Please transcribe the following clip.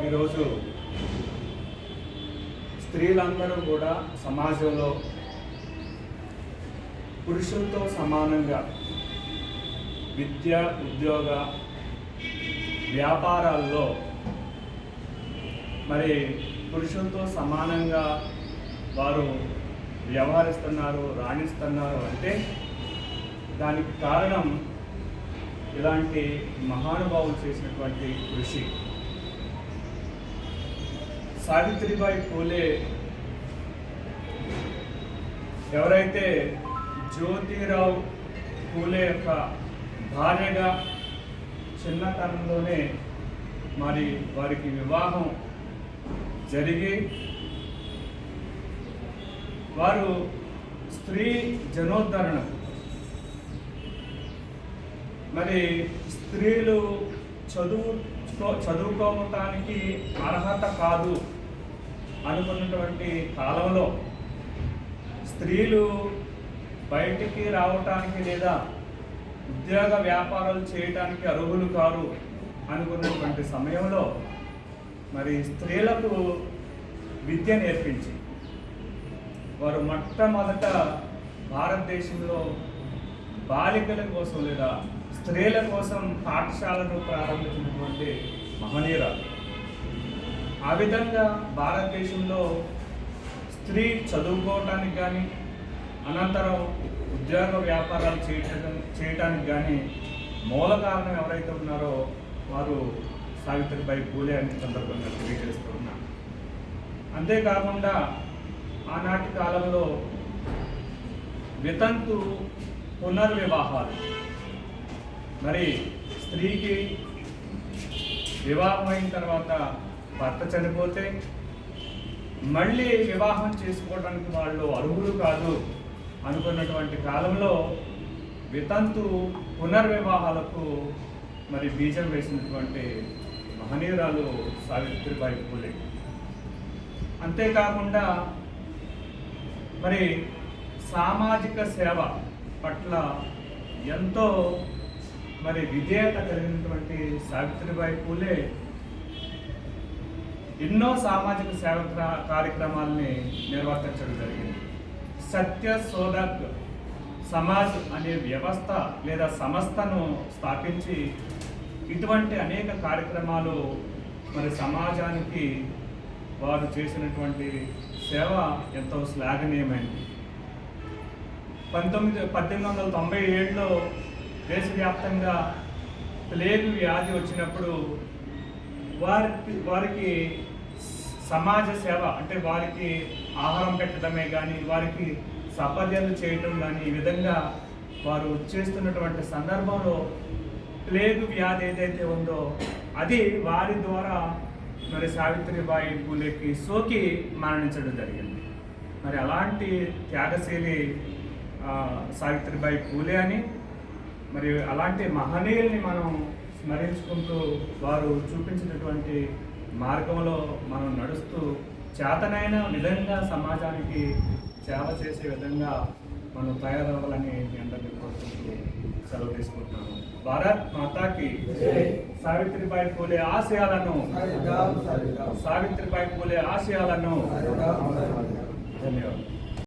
ఈరోజు స్త్రీలందరూ కూడా సమాజంలో పురుషులతో సమానంగా విద్య ఉద్యోగ వ్యాపారాల్లో మరి పురుషులతో సమానంగా వారు వ్యవహరిస్తున్నారు రాణిస్తున్నారు అంటే దానికి కారణం ఇలాంటి మహానుభావులు చేసినటువంటి కృషి. సావిత్రిబాయి పూలే ఎవరైతే జ్యోతిరావు పూలే యొక్క భార్యగా చిన్నతనంలోనే మరి వారికి వివాహం జరిగి వారు స్త్రీ జనోద్ధరణకు మరి స్త్రీలు చదువు చదువుకోవటానికి అర్హత కాదు అనుకున్నటువంటి కాలంలో స్త్రీలు బయటికి రావటానికి లేదా ఉద్యోగ వ్యాపారాలు చేయటానికి అర్హులు కారు అనుకున్నటువంటి సమయంలో మరి స్త్రీలకు విద్య నేర్పించి వారు మొట్టమొదట భారతదేశంలో బాలికల కోసం లేదా స్త్రీల కోసం పాఠశాలను ప్రారంభించినటువంటి మహనీయురాలు. ఆ విధంగా భారతదేశంలో స్త్రీ చదువుకోవటానికి కానీ అనంతరం ఉద్యోగ వ్యాపారాలు చేయటం చేయటానికి కానీ మూల కారణం ఎవరైతే ఉన్నారో వారు సావిత్రిబాయి పూలే అనే సందర్భంగా తెలియజేస్తూ ఉన్నారు. అంతేకాకుండా ఆనాటి కాలంలో వితంతు పునర్వివాహాలు మరి స్త్రీకి వివాహం అయిన తర్వాత భర్త చనిపోతే మళ్ళీ వివాహం చేసుకోవడానికి వాళ్ళు అర్హులు కాదు అనుకున్నటువంటి కాలంలో వితంతు పునర్వివాహాలకు మరి బీజం వేసినటువంటి మహనీయురాలు సావిత్రిబాయి పూలే. అంతేకాకుండా మరి సామాజిక సేవ పట్ల ఎంతో మరి విధేయత కలిగినటువంటి సావిత్రిబాయి పూలే ఎన్నో సామాజిక సేవ క్రా- కార్యక్రమాలని నిర్వర్తించడం జరిగింది. సత్య సోదక్ సమాజ్ అనే వ్యవస్థ లేదా సంస్థను స్థాపించి ఇటువంటి అనేక కార్యక్రమాలు మరి సమాజానికి వారు చేసినటువంటి సేవ ఎంతో శ్లాఘనీయమైనది పంతొమ్మిది పద్దెనిమిది వందల తొంభై ఏడులో దేశవ్యాప్తంగా ప్లేగు వ్యాధి వచ్చినప్పుడు వారి వారికి సమాజ సేవ అంటే వారికి ఆహారం పెట్టడమే కానీ వారికి సపర్యలు చేయటం కానీ ఈ విధంగా వారు చేస్తున్నటువంటి సందర్భంలో ప్లేగు వ్యాధి ఏదైతే ఉందో అది వారి ద్వారా మరి సావిత్రిబాయి పూలేకి సోకి మరణించడం జరిగింది. మరి అలాంటి త్యాగశీలి సావిత్రిబాయి పూలే అని మరి అలాంటి మహనీయుల్ని మనం స్మరించుకుంటూ వారు చూపించినటువంటి మార్గంలో మనం నడుస్తూ చేతనైన విధంగా సమాజానికి సేవ చేసే విధంగా మనం తయారవ్వాలని అందరినీ కోరుకుంటూ సెలవు తీసుకుంటున్నాను. భారత్ మాతాకి సావిత్రిబాయి పూలే ఆశయాలను. సావిత్రిబాయి పూలే ఆశయాలను. ధన్యవాదాలు.